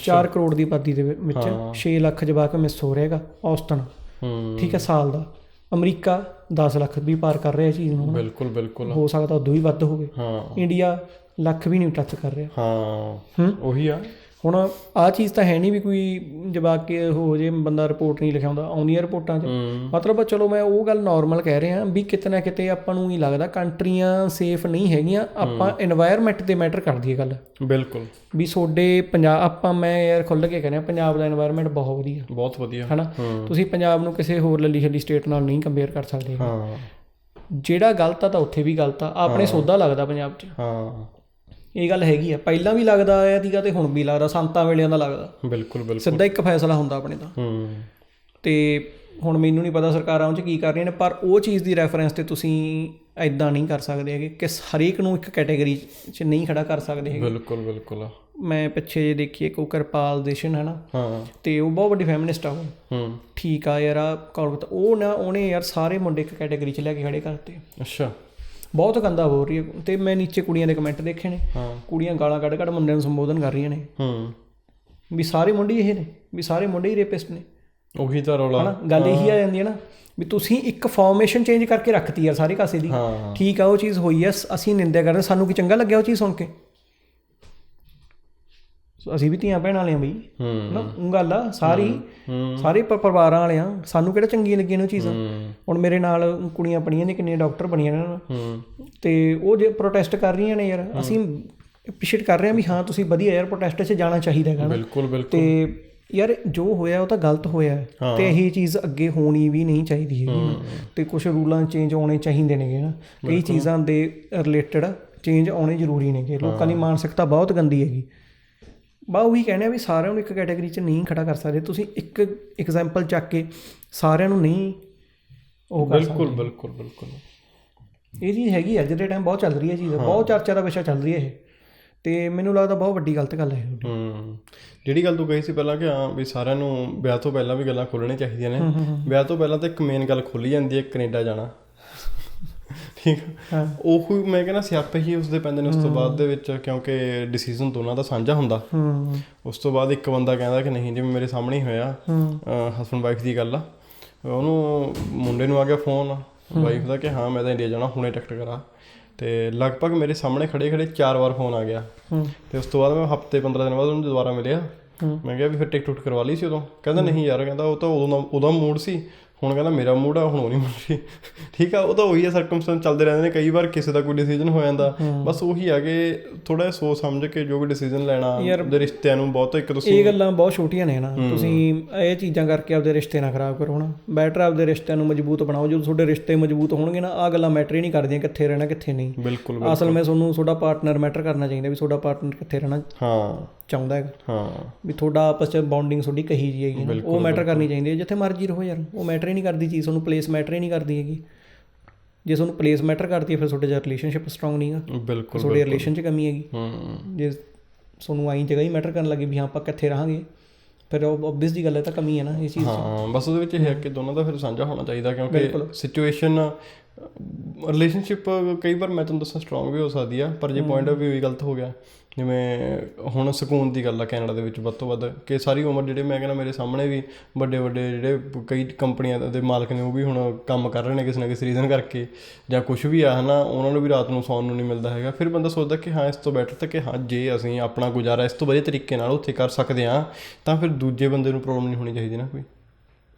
4 ਕਰੋੜ ਦੀ ਆਬਾਦੀ ਦੇ ਵਿੱਚ 6 ਲੱਖ ਜਵਾਕ ਮਿਸ ਹੋ ਰਿਹਾਗਾ ਔਸਤਨ। ਹੂੰ। ਠੀਕ ਹੈ ਸਾਲ ਦਾ। ਅਮਰੀਕਾ 10 ਲੱਖ ਵੀ ਪਾਰ ਕਰ ਰਿਹਾ ਚੀਜ਼ ਨੂੰ। ਬਿਲਕੁਲ ਬਿਲਕੁਲ। ਹੋ ਸਕਦਾ ਉਦੋਂ ਵੀ ਵੱਧ ਹੋਵੇ। ਹਾਂ। ਇੰਡੀਆ ਲੱਖ ਵੀ ਨਹੀਂ ਟੱਚ ਕਰ ਰਿਹਾ। ਹਾਂ ਉਹੀ ਆ। ਹੁਣ ਆ ਚੀਜ਼ ਤਾਂ ਹੈ ਨਹੀਂ ਵੀ ਕੋਈ ਜਵਾਕ ਕੇ ਹੋ ਜੇ ਬੰਦਾ ਰਿਪੋਰਟ ਨਹੀਂ ਲਿਖਾਉਂਦਾ ਆਉਂਦੀਆਂ ਰਿਪੋਰਟਾਂ 'ਚ। ਮਤਲਬ ਚਲੋ ਮੈਂ ਉਹ ਗੱਲ ਨਾਰਮਲ ਕਹਿ ਰਿਹਾ ਵੀ ਕਿਤਨਾ ਕਿਤੇ ਆਪਾਂ ਨੂੰ ਹੀ ਲੱਗਦਾ ਕੰਟਰੀਆਂ ਸੇਫ ਨਹੀਂ ਹੈਗੀਆਂ ਆਪਾਂ এনवायरमेंट ਦੇ ਮੈਟਰ ਕਰਦੀ ਹੈ ਗੱਲ। ਬਿਲਕੁਲ। ਵੀ ਸੋਡੇ ਪੰਜਾਬ ਆਪਾਂ ਮੈਂ ਯਾਰ ਖੁੱਲ ਕੇ ਕਹਿੰਦਾ ਪੰਜਾਬ ਦਾ এনवायरमेंट ਬਹੁਤ ਵਧੀਆ। ਬਹੁਤ ਵਧੀਆ। ਹੈਨਾ? ਤੁਸੀਂ ਪੰਜਾਬ ਨੂੰ ਕਿਸੇ ਹੋਰ ਲੱਲੀ ਛੱਲੀ ਸਟੇਟ ਨਾਲ ਨਹੀਂ ਕੰਪੇਅਰ ਕਰ ਸਕਦੇ। ਹਾਂ। ਜਿਹੜਾ ਗਲਤ ਆ ਤਾਂ ਉੱਥੇ ਵੀ ਗਲਤ ਆ। ਆਪਣੇ ਸੋਦਾ ਲੱਗਦਾ ਪੰਜਾਬ 'ਚ। ਹਾਂ। ਇਹ ਗੱਲ ਹੈਗੀ ਆ। ਪਹਿਲਾਂ ਵੀ ਲੱਗਦਾ ਆਇਆ ਸੀਗਾ ਤੇ ਹੁਣ ਵੀ ਲੱਗਦਾ ਸੰਤਾਂ ਵੇਲਿਆਂ ਦਾ ਲੱਗਦਾ। ਬਿਲਕੁਲ ਬਿਲਕੁਲ। ਸਿੱਧਾ ਇੱਕ ਫੈਸਲਾ ਹੁੰਦਾ ਆਪਣੇ ਦਾ। ਹੂੰ। ਤੇ ਹੁਣ ਮੈਨੂੰ ਨਹੀਂ ਪਤਾ ਸਰਕਾਰਾਂ ਉਹ 'ਚ ਕੀ ਕਰ ਰਹੀਆਂ ਨੇ ਪਰ ਉਹ ਚੀਜ਼ ਦੀ ਰੈਫਰੈਂਸ ਤੇ ਤੁਸੀਂ ਐਦਾਂ ਨਹੀਂ ਕਰ ਸਕਦੇ ਹੈਗੇ ਕਿ ਹਰੇਕ ਨੂੰ ਇੱਕ ਕੈਟਾਗਰੀ 'ਚ ਨਹੀਂ ਖੜਾ ਕਰ ਸਕਦੇ ਹੈਗੇ। ਬਿਲਕੁਲ ਬਿਲਕੁਲ। ਮੈਂ ਪਿੱਛੇ ਜੇ ਦੇਖੀਏ ਕੋ ਕਿਰਪਾਲ ਦੇਸ਼ਨ ਹੈ ਨਾ ਹਾਂ। ਤੇ ਉਹ ਬਹੁਤ ਵੱਡੀ ਫੈਮਿਨਿਸਟ ਆ ਉਹ। ਹੂੰ। ਠੀਕ ਆ ਯਾਰ ਆ ਕੌਲਕਤ ਉਹ ਨਾ ਉਹਨੇ ਯਾਰ ਸਾਰੇ ਮੁੰਡੇ ਇੱਕ ਕੈਟਾਗਰੀ 'ਚ ਲੈ ਕੇ ਖੜੇ ਕਰਤੇ। ਅੱਛਾ। ਬਹੁਤ ਗੰਦਾ ਹੋ ਰਹੀ ਹੈ। ਤੇ ਮੈਂ ਨੀਚੇ ਕੁੜੀਆਂ ਦੇ ਕਮੈਂਟ ਦੇਖੇ ਨੇ। ਹਾਂ। ਕੁੜੀਆਂ ਗਾਲਾਂ ਕੱਢ ਕੱਢ ਮੁੰਡਿਆਂ ਨੂੰ ਸੰਬੋਧਨ ਕਰ ਰਹੀਆਂ ਨੇ। ਹੂੰ। ਵੀ ਸਾਰੇ ਮੁੰਡੇ ਇਹ ਨੇ। ਵੀ ਸਾਰੇ ਮੁੰਡੇ ਹੀ ਰੇਪਿਸਟ ਨੇ। ਉਹੀ ਤਾਂ ਰੌਲਾ। ਹਨਾ? ਗੱਲ ਇਹੀ ਆ ਜਾਂਦੀ ਹੈ ਨਾ। ਵੀ ਤੁਸੀਂ ਇੱਕ ਫਾਰਮੇਸ਼ਨ ਚੇਂਜ ਕਰਕੇ ਰੱਖਤੀ ਯਾਰ ਸਾਰੇ ਕਾਸੇ ਦੀ। ਠੀਕ ਆ ਉਹ ਚੀਜ਼ ਹੋਈ ਐ। ਅਸੀਂ ਨਿੰਦਿਆ ਕਰਦੇ ਸਾਨੂੰ ਕੀ ਚੰਗਾ ਲੱਗਿਆ ਉਹ ਚੀਜ਼ ਸੁਣ ਕੇ? ਸੋ ਅਸੀਂ ਵੀ ਧੀਆਂ ਭੈਣਾਂ ਵਾਲੇ ਆ ਬਈ ਹੂੰ। ਨਾ ਉਹ ਗੱਲ ਆ ਸਾਰੀ ਹੂੰ। ਸਾਰੇ ਪਰਿਵਾਰਾਂ ਵਾਲੇ ਆ। ਸਾਨੂੰ ਕਿਹੜਾ ਚੰਗੀਆਂ ਲੱਗੀਆਂ ਨੇ ਚੀਜ਼ਾਂ। ਹੂੰ। ਹੁਣ ਮੇਰੇ ਨਾਲ ਕੁੜੀਆਂ ਪੜੀਆਂ ਨੇ ਕਿੰਨੀਆਂ ਡਾਕਟਰ ਬਣੀਆਂ ਨੇ ਹੂੰ। ਤੇ ਉਹ ਜੇ ਪ੍ਰੋਟੈਸਟ ਕਰ ਰਹੀਆਂ ਨੇ ਯਾਰ ਅਸੀਂ ਅਪਰੀਸ਼ੀਏਟ ਕਰ ਰਹੇ ਹਾਂ ਵੀ ਹਾਂ ਤੁਸੀਂ ਵਧੀਆ ਯਾਰ ਪ੍ਰੋਟੈਸਟ 'ਚ ਜਾਣਾ ਚਾਹੀਦਾ ਹੈਗਾ ਬਿਲਕੁਲ ਬਿਲਕੁਲ। ਤੇ ਯਾਰ ਜੋ ਹੋਇਆ ਉਹ ਤਾਂ ਗਲਤ ਹੋਇਆ ਹੈ। ਹਾਂ। ਤੇ ਇਹੀ ਚੀਜ਼ ਅੱਗੇ ਹੋਣੀ ਵੀ ਨਹੀਂ ਚਾਹੀਦੀ ਨਾ। ਤੇ ਕੁਝ ਰੂਲਾਂ ਚੇਂਜ ਹੋਣੇ ਚਾਹੀਦੇ ਨੇਗੇ ਨਾ। ਕਈ ਚੀਜ਼ਾਂ ਦੇ ਰਿਲੇਟਡ ਚੇਂਜ ਆਉਣੇ ਜ਼ਰੂਰੀ ਨੇਗੇ। ਲੋਕਾਂ ਦੀ ਮਾਨਸਿਕਤਾ ਬਹੁਤ ਗੰਦੀ ਹੈਗੀ। ਬਾ ਉਹੀ ਕਹਿੰਦੇ ਆ ਵੀ ਸਾਰਿਆਂ ਨੂੰ ਇੱਕ ਕੈਟਾਗਰੀ 'ਚ ਨਹੀਂ ਖੜਾ ਕਰ ਸਕਦੇ। ਤੁਸੀਂ ਇੱਕ ਐਗਜ਼ਾਮਪਲ ਚੱਕ ਕੇ ਸਾਰਿਆਂ ਨੂੰ ਨਹੀਂ ਉਹ ਕਰ ਬਿਲਕੁਲ ਬਿਲਕੁਲ ਬਿਲਕੁਲ। ਇਹ ਚੀਜ਼ ਹੈਗੀ ਅੱਜ ਦੇ ਟਾਈਮ ਬਹੁਤ ਚੱਲ ਰਹੀ ਹੈ ਚੀਜ਼ ਬਹੁਤ ਚਰਚਾ ਦਾ ਵਿਸ਼ਾ ਚੱਲ ਰਹੀ ਹੈ ਇਹ। ਤੇ ਮੈਨੂੰ ਲੱਗਦਾ ਬਹੁਤ ਵੱਡੀ ਗਲਤ ਗੱਲ ਹੈ। ਹੂੰ। ਜਿਹੜੀ ਗੱਲ ਤੂੰ ਕਹੀ ਸੀ ਪਹਿਲਾਂ ਕਿ ਹਾਂ ਵੀ ਸਾਰਿਆਂ ਨੂੰ ਵਿਆਹ ਤੋਂ ਪਹਿਲਾਂ ਵੀ ਗੱਲਾਂ ਖੋਲਣੀਆਂ ਚਾਹੀਦੀਆਂ ਨੇ। ਵਿਆਹ ਤੋਂ ਪਹਿਲਾਂ ਤਾਂ ਇੱਕ ਮੇਨ ਗੱਲ ਖੋਲੀ ਜਾਂਦੀ ਹੈ ਕੈਨੇਡਾ ਜਾਣਾ। ਠੀਕ ਉਹ ਮੈਂ ਕਹਿੰਦਾ ਸਿਆਪੇ ਹੀ ਉਸਦੇ ਪੈਂਦੇ ਨੇ ਉਸ ਤੋਂ ਬਾਅਦ ਦੇ ਵਿੱਚ ਕਿਉਂਕਿ ਡਿਸੀਜਨ ਦੋਨਾਂ ਦਾ ਸਾਂਝਾ ਹੁੰਦਾ। ਹੂੰ। ਉਸ ਤੋਂ ਬਾਅਦ ਇੱਕ ਬੰਦਾ ਕਹਿੰਦਾ ਕਿ ਨਹੀਂ ਜਿਵੇਂ ਮੇਰੇ ਸਾਹਮਣੇ ਹੀ ਹੋਇਆ ਹਸਬੰਡ ਵਾਈਫ ਦੀ ਗੱਲ ਆ। ਉਹਨੂੰ ਮੁੰਡੇ ਨੂੰ ਆ ਗਿਆ ਫੋਨ ਵਾਈਫ ਦਾ ਕਿ ਹਾਂ ਮੈਂ ਤਾਂ ਇੰਡੀਆ ਜਾਣਾ ਹੁਣੇ ਟਿਕਟ ਕਰਾ। ਤੇ ਲਗਭਗ ਮੇਰੇ ਸਾਹਮਣੇ ਖੜੇ ਖੜੇ ਚਾਰ ਵਾਰ ਫੋਨ ਆ ਗਿਆ। ਤੇ ਉਸ ਤੋਂ ਬਾਅਦ ਮੈਂ ਹਫ਼ਤੇ 15 ਦਿਨ ਬਾਅਦ ਉਹਨੂੰ ਦੁਬਾਰਾ ਮਿਲਿਆ। ਮੈਂ ਕਿਹਾ ਵੀ ਫਿਰ ਟਿਕਟ ਟੁਕਟ ਕਰਵਾ ਲਈ ਸੀ ਉਦੋਂ। ਕਹਿੰਦਾ ਨਹੀਂ ਯਾਰ ਕਹਿੰਦਾ ਉਹ ਤਾਂ ਉਦੋਂ ਦਾ ਉਹਦਾ ਮੂਡ ਸੀ। ਹੁਣ ਕਹਿੰਦਾ ਮੇਰਾ ਮੂਡ ਆ ਹੁਣ ਉਹ ਨਹੀਂ ਮੂਡ ਸੀ ਠੀਕ ਆ ਉਹ ਤਾਂ ਉਹੀ ਆ ਸਰਕਮਸਟੈਂਸ ਚੱਲਦੇ ਰਹਿੰਦੇ ਨੇ ਕਈ ਵਾਰ ਕਿਸੇ ਦਾ ਕੋਈ ਡਿਸੀਜਨ ਹੋ ਜਾਂਦਾ। ਬਸ ਉਹੀ ਆ ਕਿ ਥੋੜਾ ਜਿਹਾ ਸੋਚ ਸਮਝ ਕੇ ਜੋ ਵੀ ਡਿਸੀਜਨ ਲੈਣਾ ਉਹਦੇ ਰਿਸ਼ਤਿਆਂ ਨੂੰ ਬਹੁਤ ਇੱਕ ਤੁਸੀਂ ਇਹ ਗੱਲਾਂ ਬਹੁਤ ਛੋਟੀਆਂ ਨੇ ਨਾ। ਤੁਸੀਂ ਇਹ ਚੀਜ਼ਾਂ ਕਰਕੇ ਆਪਦੇ ਰਿਸ਼ਤੇ ਨਾ ਖਰਾਬ ਕਰੋ ਨਾ ਬੈਟਰ ਆਪਦੇ ਰਿਸ਼ਤਿਆਂ ਨੂੰ ਮਜ਼ਬੂਤ ਬਣਾਓ। ਜਦੋਂ ਤੁਹਾਡੇ ਰਿਸ਼ਤੇ ਮਜ਼ਬੂਤ ਹੋਣਗੇ ਨਾ ਆ ਗੱਲਾਂ ਮੈਟਰ ਹੀ ਨਹੀਂ ਕਰਦੀਆਂ ਕਿੱਥੇ ਰਹਿਣਾ ਕਿੱਥੇ ਨਹੀਂ। ਬਿਲਕੁਲ ਅਸਲ ਵਿੱਚ ਤੁਹਾਨੂੰ ਤੁਹਾਡਾ ਪਾਰਟਨਰ ਮੈਟਰ ਕਰਨਾ ਚਾਹੀਦਾ ਵੀ ਤੁਹਾਡਾ ਪਾਰਟਨਰ ਕਿੱਥੇ ਰਹਿਣਾ ਹਾਂ। ਚਾਹੁੰਦਾ ਹੈ ਹਾਂ। ਵੀ ਤੁਹਾਡਾ ਆਪਸ ਚ ਬੌਂਡਿੰਗ ਤੁਹਾਡੀ ਕਹੀ ਜੀ ਹੈਗੀ ਉਹ ਮੈਟਰ ਕਰਨੀ ਚਾਹੀਦੀ ਹੈ। ਜਿੱਥੇ ਮਰਜ਼ੀ ਰਹੋ ਯਾਰ ਉਹ ਮੈਟਰ ਨਹੀਂ ਕਰਦੀ ਚੀਜ਼ ਤੁਹਾਨੂੰ ਪਲੇਸ ਮੈਟਰ ਹੀ ਨਹੀਂ ਕਰਦੀ ਹੈਗੀ। ਜੇ ਤੁਹਾਨੂੰ ਪਲੇਸ ਮੈਟਰ ਕਰਦੀ ਹੈ ਫਿਰ ਤੁਹਾਡੇ ਦਾ ਰਿਲੇਸ਼ਨਸ਼ਿਪ ਸਟਰੋਂਗ ਨਹੀਂਗਾ ਬਿਲਕੁਲ ਤੁਹਾਡੇ ਰਿਲੇਸ਼ਨ 'ਚ ਕਮੀ ਹੈਗੀ। ਹੂੰ। ਜੇ ਤੁਹਾਨੂੰ ਆਈ ਜਗ੍ਹਾ ਹੀ ਮੈਟਰ ਕਰਨ ਲੱਗੇ ਵੀ ਹਾਂ ਆਪਾਂ ਕਿੱਥੇ ਰਹਾਂਗੇ ਫਿਰ ਆਬਵੀਅਸ ਦੀ ਗੱਲ ਹੈ ਤਾਂ ਕਮੀ ਹੈ ਨਾ ਇਹ ਚੀਜ਼ ਹਾਂ ਬਸ ਉਹਦੇ ਵਿੱਚ ਇਹ ਹੈ ਕਿ ਦੋਨਾਂ ਦਾ ਫਿਰ ਸਾਂਝਾ ਹੋਣਾ ਚਾਹੀਦਾ ਕਿਉਂਕਿ ਸਿਚੁਏਸ਼ਨ ਰਿਲੇਸ਼ਨਸ਼ਿਪ ਕਈ ਵਾਰ ਮੈਂ ਤੁਹਾਨੂੰ ਦੱਸਾਂ ਸਟਰੋਂਗ ਵੀ ਹੋ ਸਕਦੀ ਆ ਪਰ ਜੇ ਪੁਆਇੰਟ ਆਫ ਹੀ ਗਲਤ ਹੋ ਗਿਆ ਜਿਵੇਂ ਹੁਣ ਸਕੂਨ ਦੀ ਗੱਲ ਆ ਕੈਨੇਡਾ ਦੇ ਵਿੱਚ ਵੱਧ ਤੋਂ ਵੱਧ, ਕਿ ਸਾਰੀ ਉਮਰ ਜਿਹੜੇ ਮੈਂ ਕਹਿੰਦਾ ਮੇਰੇ ਸਾਹਮਣੇ ਵੀ ਵੱਡੇ ਵੱਡੇ ਜਿਹੜੇ ਕਈ ਕੰਪਨੀਆਂ ਦੇ ਮਾਲਕ ਨੇ ਉਹ ਵੀ ਹੁਣ ਕੰਮ ਕਰ ਰਹੇ ਨੇ ਕਿਸੇ ਨਾ ਕਿਸੇ ਰੀਜ਼ਨ ਕਰਕੇ ਜਾਂ ਕੁਝ ਵੀ ਆ, ਹਨਾ, ਉਹਨਾਂ ਨੂੰ ਵੀ ਰਾਤ ਨੂੰ ਸੌਣ ਨੂੰ ਨਹੀਂ ਮਿਲਦਾ ਹੈਗਾ। ਫਿਰ ਬੰਦਾ ਸੋਚਦਾ ਕਿ ਹਾਂ, ਇਸ ਤੋਂ ਬੈਟਰ ਤਾਂ ਕਿ ਹਾਂ, ਜੇ ਅਸੀਂ ਆਪਣਾ ਗੁਜ਼ਾਰਾ ਇਸ ਤੋਂ ਵਧੀਆ ਤਰੀਕੇ ਨਾਲ ਉੱਥੇ ਕਰ ਸਕਦੇ ਆ ਤਾਂ ਫਿਰ ਦੂਜੇ ਬੰਦੇ ਨੂੰ ਪ੍ਰੋਬਲਮ ਨਹੀਂ ਹੋਣੀ ਚਾਹੀਦੀ ਨਾ ਕੋਈ।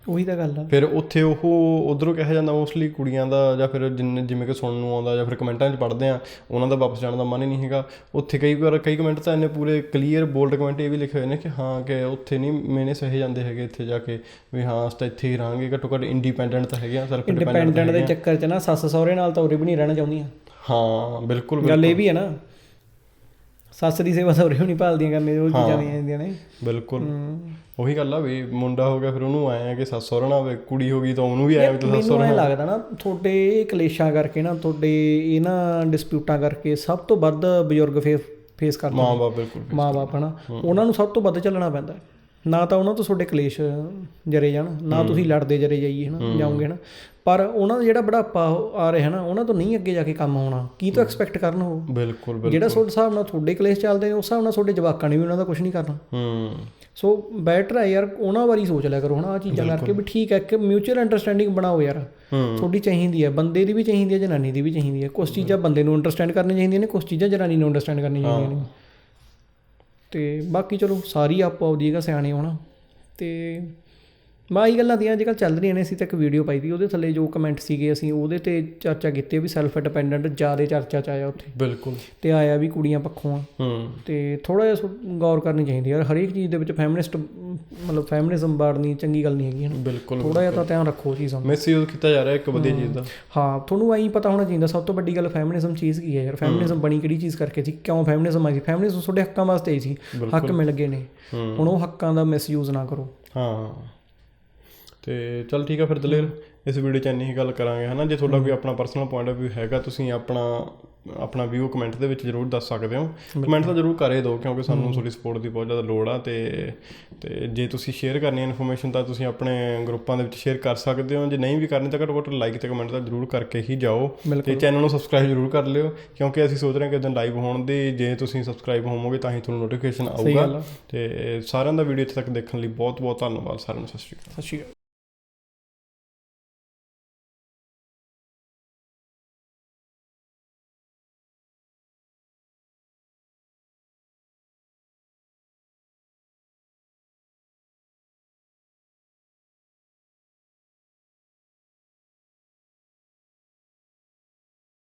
ਉਹੀ ਤਾਂ ਗੱਲ ਆ। ਫਿਰ ਉੱਥੇ ਉਹ ਉਧਰੋਂ ਕਿਹਾ ਜਾਂਦਾ ਮੋਸਟਲੀ ਕੁੜੀਆਂ ਦਾ ਜਾਂ ਫਿਰ ਜਿੰਨੇ ਜਿਵੇਂ ਕਿ ਸੁਣਨ ਨੂੰ ਆਉਂਦਾ ਜਾਂ ਫਿਰ ਕਮੈਂਟਾਂ 'ਚ ਪੜ੍ਹਦੇ ਆ ਉਹਨਾਂ ਦਾ ਵਾਪਸ ਜਾਣ ਦਾ ਮਨ ਹੀ ਨਹੀਂ ਹੈਗਾ। ਉੱਥੇ ਕਈ ਵਾਰ ਕਈ ਕਮੈਂਟ ਤਾਂ ਇੰਨੇ ਪੂਰੇ ਕਲੀਅਰ ਬੋਲਡ ਕਮੈਂਟ ਇਹ ਵੀ ਲਿਖੇ ਹੋਏ ਨੇ ਕਿ ਹਾਂ ਕਿ ਉੱਥੇ ਨਹੀਂ ਮੈਨੇ ਸਹੇ ਜਾਂਦੇ ਹੈਗੇ ਇੱਥੇ ਜਾ ਕੇ ਵੀ ਹਾਂ ਅਸੀਂ ਇੱਥੇ ਹੀ ਰਹਾਂਗੇ। ਘੱਟੋ ਘੱਟ ਇੰਡੀਪੈਂਡੈਂਟ ਤਾਂ ਹੈਗੇ ਆ ਸੈਲਫ ਇੰਡੀਪੈਂਡੈਂਟ ਦੇ ਚੱਕਰ 'ਚ ਨਾ ਸੱਸ ਸਹੁਰੇ ਨਾਲ ਤਾਂ ਉਰੇ ਵੀ ਨਹੀਂ ਰਹਿਣਾ ਚਾਹੁੰਦੀਆਂ। ਹਾਂ ਬਿਲਕੁਲ ਗੱਲ ਇਹ ਵੀ ਹੈ ਨਾ ਸੱਸ ਦੀ ਸੇਵਾ ਸਹੁਰੇ ਨਹੀਂ ਭਾਲਦੀਆਂ ਕਰਨੇ ਉਹ ਚੀਜ਼ਾਂ ਨਹੀਂ ਆਉਂਦੀਆਂ ਨੇ। ਬਿਲਕੁਲ। ਉਹੀ ਗੱਲ ਆ ਵੀ ਮੁੰਡਾ ਹੋ ਗਿਆ ਫਿਰ ਉਹਨੂੰ ਆਇਆ ਕਿ ਸੱਸ ਸਹੁਰਾ ਨਾ ਕੁੜੀ ਹੋ ਗਈ ਤਾਂ ਉਹਨੂੰ ਵੀ ਆਇਆ ਵੀ ਸੱਸ ਮੈਨੂੰ ਐ ਲੱਗਦਾ ਨਾ ਤੁਹਾਡੇ ਇਹ ਕਲੇਸ਼ਾਂ ਕਰਕੇ ਨਾ ਤੁਹਾਡੇ ਇਹਨਾਂ ਡਿਸਪਿਊਟਾਂ ਕਰਕੇ ਸਭ ਤੋਂ ਵੱਧ ਬਜ਼ੁਰਗ ਫੇਸ ਕਰਦੇ ਮਾਂ ਬਾਪ ਬਿਲਕੁਲ ਮਾਂ-ਬਾਪ ਹਨਾ। ਉਹਨਾਂ ਨੂੰ ਸਭ ਤੋਂ ਵੱਧ ਚੱਲਣਾ ਪੈਂਦਾ। ਹੈ। ਨਾ ਤਾਂ ਉਹਨਾਂ ਤੋਂ ਤੁਹਾਡੇ ਕਲੇਸ਼ ਜਰੇ ਜਾਣ ਨਾ ਤੁਸੀਂ ਲੜਦੇ ਜਰੇ ਜਾਈਏ ਹਨਾ ਜਾਓਗੇ ਹਨਾ। ਪਰ ਉਹਨਾਂ ਦਾ ਜਿਹੜਾ ਬੁਢਾਪਾ ਆ ਰਿਹਾ ਨਾ ਉਹਨਾਂ ਤੋਂ ਨਹੀਂ ਅੱਗੇ ਜਾ ਕੇ ਕੰਮ ਹੋਣਾ ਕੀ ਤੋਂ ਐਕਸਪੈਕਟ ਕਰਨ ਉਹ? ਬਿਲਕੁਲ ਬਿਲਕੁਲ। ਜਿਹੜਾ ਤੁਹਾਡੇ ਹਿਸਾਬ ਨਾਲ ਤੁਹਾਡੇ ਕਲੇਸ਼ ਚੱਲਦੇ ਨੇ ਉਸ ਹਿਸਾਬ ਨਾਲ ਤੁਹਾਡੇ ਜਵਾਕਾਂ ਨੇ ਵੀ ਉਹਨਾਂ ਦਾ ਕੁਝ ਨਹੀਂ ਕਰਨਾ। ਹੂੰ। ਸੋ ਬੈਟਰ ਹੈ ਯਾਰ ਉਹਨਾਂ ਵਾਰੀ ਸੋਚ ਲਿਆ ਕਰੋ ਹਨਾ ਆ ਚੀਜ਼ਾਂ ਕਰਕੇ ਵੀ ਠੀਕ ਹੈ ਕਿ ਮਿਊਚੁਅਲ ਅੰਡਰਸਟੈਂਡਿੰਗ ਬਣਾਓ ਯਾਰ। ਹੂੰ। ਤੁਹਾਡੀ ਚਾਹੀਦੀ ਹੈ ਬੰਦੇ ਦੀ ਵੀ ਚਾਹੀਦੀ ਹੈ ਜਨਾਨੀ ਦੀ ਵੀ ਚਾਹੀਦੀ ਹੈ। ਕੁਝ ਚੀਜ਼ਾਂ ਬੰਦੇ ਨੂੰ ਅੰਡਰਸਟੈਂਡ ਕਰਨੀਆਂ ਚਾਹੀਦੀਆਂ ਨੇ ਕੁਝ ਚੀਜ਼ਾਂ ਜਨਾਨੀ ਨੂੰ ਅੰਡਰਸਟੈਂਡ ਕਰਨੀਆਂ ਚਾਹੀਦੀਆਂ ਨੇ। ਅਤੇ ਬਾਕੀ ਚਲੋ ਸਾਰੀ ਆਪੋ ਆਪਦੀ ਜਗ੍ਹਾ ਸਿਆਣੇ ਹੋਣਾ ਅਤੇ ਮਾਈ ਗੱਲਾਂ ਦੀਆਂ ਅੱਜਕੱਲ ਚੱਲ ਰਹੀਆਂ ਨੇ ਅਸੀਂ ਤਾਂ ਇੱਕ ਵੀਡੀਓ ਪਾਈ ਦੀ ਉਹਦੇ ਥੱਲੇ ਜੋ ਕਮੈਂਟ ਸੀਗੇ ਅਸੀਂ ਉਹਦੇ ਤੇ ਚਰਚਾ ਕੀਤੀ ਵੀ ਸੈਲਫ ਡਿਪੈਂਡੈਂਟ ਜ਼ਿਆਦਾ ਚਰਚਾ ਚ ਆਇਆ ਉੱਥੇ। ਬਿਲਕੁਲ। ਤੇ ਆਇਆ ਵੀ ਕੁੜੀਆਂ ਪੱਖੋਂ ਆ। ਹੂੰ। ਤੇ ਥੋੜਾ ਜਿਹਾ ਗੌਰ ਕਰਨੀ ਚਾਹੀਦੀ ਯਾਰ ਹਰੇਕ ਚੀਜ਼ ਦੇ ਵਿੱਚ ਫੈਮਿਨਿਸਟ ਮਤਲਬ ਫੈਮਿਨਿਜ਼ਮ ਬਾੜਨੀ ਚੰਗੀ ਗੱਲ ਨਹੀਂ ਹੈਗੀ ਹੈ ਨਾ ਬਿਲਕੁਲ ਥੋੜਾ ਜਿਹਾ ਤਾਂ ਧਿਆਨ ਰੱਖੋ ਚੀਜ਼ਾਂ ਦਾ ਮਿਸਯੂਜ਼ ਕੀਤਾ ਜਾ ਰਿਹਾ ਇੱਕ ਵਧੀਆ ਚੀਜ਼ ਦਾ। ਹਾਂ ਤੁਹਾਨੂੰ ਐਂ ਪਤਾ ਹੋਣਾ ਚਾਹੀਦਾ ਸਭ ਤੋਂ ਵੱਡੀ ਗੱਲ ਫੈਮਿਨਿਜ਼ਮ ਚੀਜ਼ ਕੀ ਹੈ ਯਾਰ? ਫੈਮਿਨਿਜ਼ਮ ਬਣੀ ਕਿਹੜੀ ਚੀਜ਼ ਕਰਕੇ ਸੀ? ਕਿਉਂ ਫੈਮਿਨਿਜ਼ਮ ਆਈ ਸੀ? ਫੈਮਿਨਿਜ਼ਮ ਤੁਹਾਡੇ ਹੱਕਾਂ ਵਾਸਤੇ ਆਈ ਸੀ। ਹੱਕ ਮਿਲ ਗਏ ਨੇ। ਹੁਣ ਉਹ ਹੱਕਾਂ ਦਾ ਮਿਸਯੂਜ਼ ਨਾ ਕਰੋ। ਹਾਂ। ਤੇ ਚਲ ਠੀਕ ਆ ਫਿਰ ਦਲੇਰ ਇਸ ਵੀਡੀਓ 'ਚ ਇੰਨੀ ਹੀ ਗੱਲ ਕਰਾਂਗੇ ਹਨਾ? ਜੇ ਤੁਹਾਡਾ ਕੋਈ ਆਪਣਾ ਪਰਸਨਲ ਪੁਆਇੰਟ ਆਫ View ਹੈਗਾ ਤੁਸੀਂ ਆਪਣਾ ਆਪਣਾ ਵਿਊ ਕਮੈਂਟ ਦੇ ਵਿੱਚ ਜ਼ਰੂਰ ਦੱਸ ਸਕਦੇ ਹੋ। ਕਮੈਂਟ ਤਾਂ ਜ਼ਰੂਰ ਕਰੇ ਦਿਓ ਕਿਉਂਕਿ ਸਾਨੂੰ ਤੁਹਾਡੀ ਸਪੋਰਟ ਦੀ ਬਹੁਤ ਜ਼ਿਆਦਾ ਲੋੜ ਆ ਤੇ ਤੇ ਜੇ ਤੁਸੀਂ ਸ਼ੇਅਰ ਕਰਨੀ ਹੈ ਇਨਫੋਰਮੇਸ਼ਨ ਤਾਂ ਤੁਸੀਂ ਆਪਣੇ ਗਰੁੱਪਾਂ ਦੇ ਵਿੱਚ ਸ਼ੇਅਰ ਕਰ ਸਕਦੇ ਹੋ। ਜੇ ਨਹੀਂ ਵੀ ਕਰਨੀ ਤਾਂ ਘੱਟੋ ਘੱਟ ਲਾਈਕ ਤੇ ਕਮੈਂਟ ਤਾਂ ਜ਼ਰੂਰ ਕਰਕੇ ਹੀ ਜਾਓ। ਤੇ ਚੈਨਲ ਨੂੰ ਸਬਸਕ੍ਰਾਈਬ ਜ਼ਰੂਰ ਕਰ ਲਿਓ ਕਿਉਂਕਿ ਅਸੀਂ ਸੋਚ ਰਹੇ ਹਾਂ ਕਿ ਦਿਨ ਲਾਈਵ ਹੋਣ ਦੀ ਜੇ ਤੁਸੀਂ ਸਬਸਕ੍ਰਾਈਬ ਹੋਵੋਗੇ ਤਾਂ ਹੀ ਤੁਹਾਨੂੰ ਨੋਟੀਫਿਕੇਸ਼ਨ ਆਊਗਾ। ਤੇ ਸਾਰਿਆਂ ਦਾ ਵੀਡੀਓ ਇੱਥੇ ਤੱਕ ਦੇਖਣ ਲਈ ਬਹੁਤ ਬਹੁਤ ਧੰਨਵਾਦ ਸਾਰਿਆਂ ਨੂੰ। ਸਤਿ ਸ਼੍ਰੀ ਅਕਾਲ। ਸਤਿ ਸ਼੍ਰੀ ਅਕਾਲ।